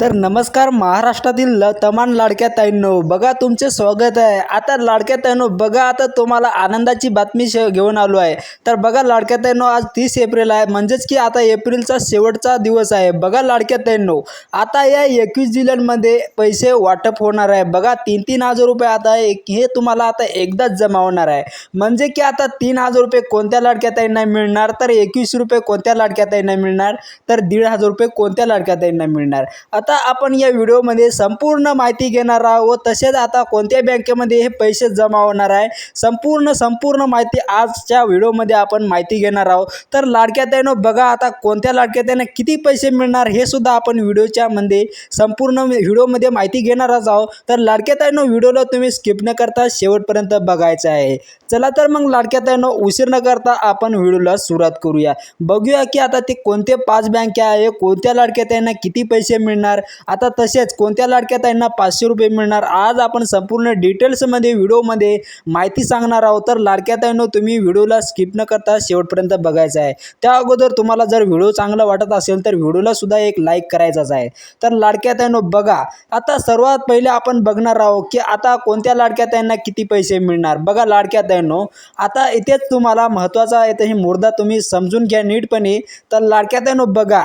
तर नमस्कार महाराष्ट्रातील ल तमाम लाडक्या ताईंनो बघा तुमचे स्वागत आहे. आता लाडक्या ताईंनो बघा आता तुम्हाला आनंदाची बातमी शे घेऊन आलो आहे. तर बघा लाडक्या ताईंनो आज तीस एप्रिल आहे. म्हणजेच की आता एप्रिलचा शेवटचा दिवस आहे. बघा लाडक्या ताईंनो आता या एकवीस जिल्ह्यांमध्ये पैसे वाटप होणार आहे. बघा तीन तीन हजार रुपये आता एक हे तुम्हाला आता एकदाच जमा होणार आहे. म्हणजे की आता तीन हजार रुपये कोणत्या लाडक्या ताईंना मिळणार? तर एकवीस रुपये कोणत्या लाडक्या ताईंना मिळणार? तर दीड हजार रुपये कोणत्या लाडक्या ताईंना मिळणार? आता आपण या व्हिडिओमध्ये संपूर्ण माहिती घेणार आहोत. व तसेच आता कोणत्या बँकेमध्ये हे पैसे जमा होणार आहे? संपूर्ण संपूर्ण माहिती आजच्या व्हिडिओमध्ये आपण माहिती घेणार आहोत. तर लाडक्या त्यानं बघा आता कोणत्या लाडक्या त्यानं किती पैसे मिळणार हे सुद्धा आपण व्हिडिओच्या मध्ये संपूर्ण व्हिडिओमध्ये माहिती घेणारच आहोत. तर लाडक्या ताईनं व्हिडिओला तुम्ही स्किप न करता शेवटपर्यंत बघायचं आहे. चला तर मग लाडक्या ताईनं उशीर न करता आपण व्हिडिओला सुरुवात करूया. बघूया की आता ते कोणते पाच बँके आहे कोणत्या लाडक्या ताईंना किती पैसे मिळणार? आता तसेच कोणत्या लाडक्या ताईंना पाचशे रुपये मिळणार आज आपण संपूर्ण डिटेल्समध्ये व्हिडिओमध्ये माहिती सांगणार आहोत. तर लाडक्या ताईंनो तुम्ही व्हिडिओला स्किप न करता शेवटपर्यंत बघायचं आहे. त्या अगोदर तुम्हाला जर व्हिडिओ चांगला वाटत असेल तर व्हिडिओला सुद्धा एक लाईक करायचाच आहे. तर लाडक्या ताईंनो बघा. आता सर्वात पहिले आपण बघणार आहोत की आता कोणत्या लाडक्या ताईंना किती पैसे मिळणार? बघा लाडक्या ताईंनो आता इथेच तुम्हाला महत्त्वाचा आहे तर हे मुर्दा तुम्ही समजून घ्या नीटपणे. तर लाडक्या ताईंनो बघा.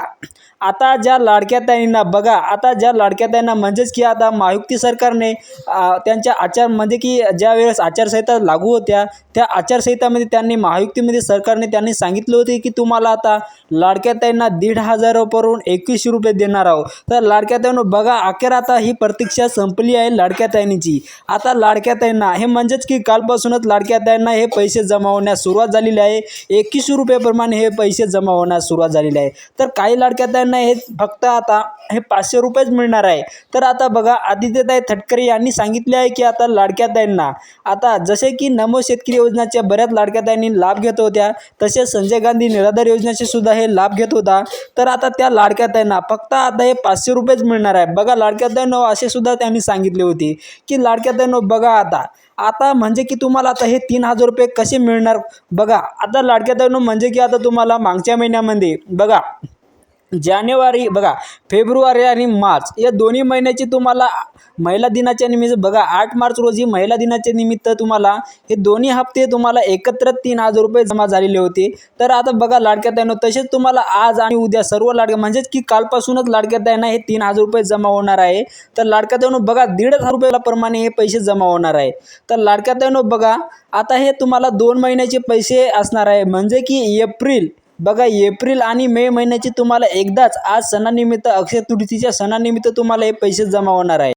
आता ज्या लाडक्या ताईंना बघा आता ज्या लाडक्या ताईंना म्हणजेच की आता महायुक्ती सरकारने त्यांच्या आचार म्हणजे की ज्या वेळेस आचारसंहिता लागू होत्या त्या आचारसंहितामध्ये त्यांनी महायुक्तीमध्ये सरकारने त्यांनी सांगितले होते की तुम्हाला आता लाडक्या ताईंना दीड हजारावरून एकवीसशे रुपये देणार आहोत. तर लाडक्या ताईंनो बघा अखेर आता ही प्रतीक्षा संपली आहे लाडक्या ताईंची. आता लाडक्या ताईंना हे म्हणजेच की कालपासूनच लाडक्या ताईंना हे पैसे जमा होण्यास सुरुवात झालेली आहे. एकवीसशे रुपयाप्रमाणे हे पैसे जमा होण्यास सुरुवात झालेली आहे. तर काही लाडक्या ताईंना हे फक्त आता हे पाचशे रुपयेच मिळणार आहे. तर आता बघा आदित्यताई तटकरे यांनी सांगितले आहे की आता लाडक्या ताईंना. आता जसे की नमो शेतकरी योजनेच्या बऱ्याच लाडक्या ताईंनी लाभ घेत होत्या तसेच संजय गांधी निराधार योजनेचे सुद्धा हे लाभ घेत होता. तर आता त्या लाडक्या ताईंना फक्त आता हे पाचशे रुपयेच मिळणार आहे. बघा लाडक्या ताईंनो असे सुद्धा त्यांनी सांगितले होते की लाडक्या बघा आता. आता म्हणजे की तुम्हाला आता हे तीन हजार रुपये कसे मिळणार? बघा आता लाडक्या म्हणजे की आता तुम्हाला मागच्या महिन्यामध्ये बघा. जानेवारी बघा फेब्रुवारी आणि मार्च या दोन्ही महिन्याची तुम्हाला महिला दिनाच्या निमित्त बघा आठ मार्च रोजी महिला दिनाच्या निमित्त तुम्हाला हे दोन्ही हप्ते तुम्हाला एकत्र तीन हजार रुपये जमा झालेले होते. तर आता बघा लाडक्या ताईंनो तसेच तुम्हाला आज आणि उद्या सर्व लाडक्या म्हणजेच की कालपासूनच लाडक्या ताईंना हे तीन हजार रुपये जमा होणार आहे. तर लाडक्या ताईंनो बघा दीड हजार रुपयाप्रमाणे हे पैसे जमा होणार आहे. तर लाडक्या ताईंनो बघा आता हे तुम्हाला दोन महिन्याचे पैसे असणार आहे. म्हणजे की एप्रिल बघा एप्रिल आणि मे महिन्याची तुम्हाला एकदाच आज सणानिमित्त अक्षय तृतीच्या सणानिमित्त तुम्हाला हे पैसे जमा होणार आहे